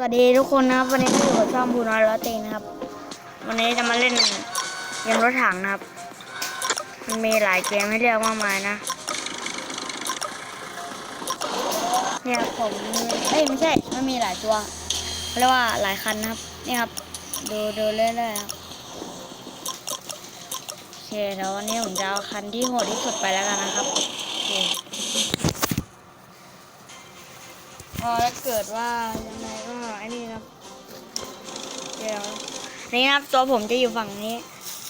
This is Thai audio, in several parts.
สวัสดีทุกคนนะครับ วันนี้ก็อยู่กับช่องบูนอยร้อยตีนะครับ วันนี้จะมาเล่นเกมรถถังนะครับ มันมีหลายเกมให้เลือกมากมายนะ เนี่ยผมเอ้ยไม่ใช่มันมีหลายตัวเรียกว่าหลายคันนะครับ นี่ครับ ดูดูเรื่อยๆครับโอเคเดี๋ยววันนี้ผมจะเอาคันที่โหดที่สุดไปแล้วกันนะครับโอเค พอถ้าเกิดว่ายังไงก็ไอ้นี่นะครับ เดี๋ยวนี่นะครับตัวผมจะอยู่ฝั่งนี้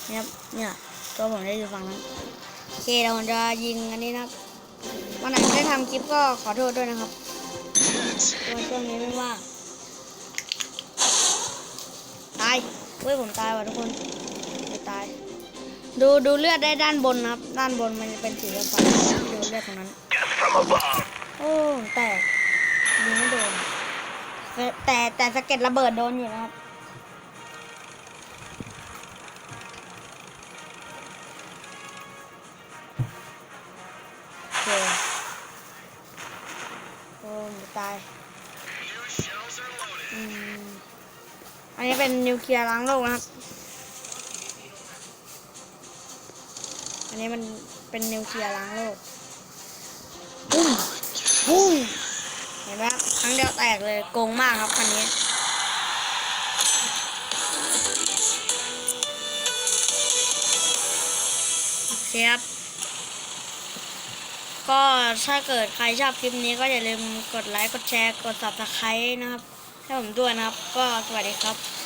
นะครับเนี่ยตัวผมจะอยู่ฝั่งนั้นโอเคเราจะยิงอันนี้นะครับวันไหนไม่ได้ทำคลิปก็ขอโทษด้วยนะครับตัวช่วงนี้ไม่ว่างตายเฮ้ยผมตายว่ะทุกคนไม่ตาย ดูดูเลือดได้ด้านบนนะครับ ด้านบนมันจะเป็นสีฟ้าๆดูเลือดตรงนั้นโอ้แต่ แต่แต่สะเก็ดระเบิดโดนอยู่นะครับ โอเค โอ้หมูตาย อืม อันนี้เป็นนิวเคลียร์ล้างโลกนะครับ อันนี้มันเป็นนิวเคลียร์ล้างโลก ไหมครับครั้งเดียวแตกเลยโกงมากครับคันนี้โอเคครับก็ถ้าเกิดใครชอบคลิปนี้ก็อย่าลืมกดไลค์ กดแชร์ กด subscribe นะครับ ให้ผมด้วยนะครับ ก็สวัสดีครับ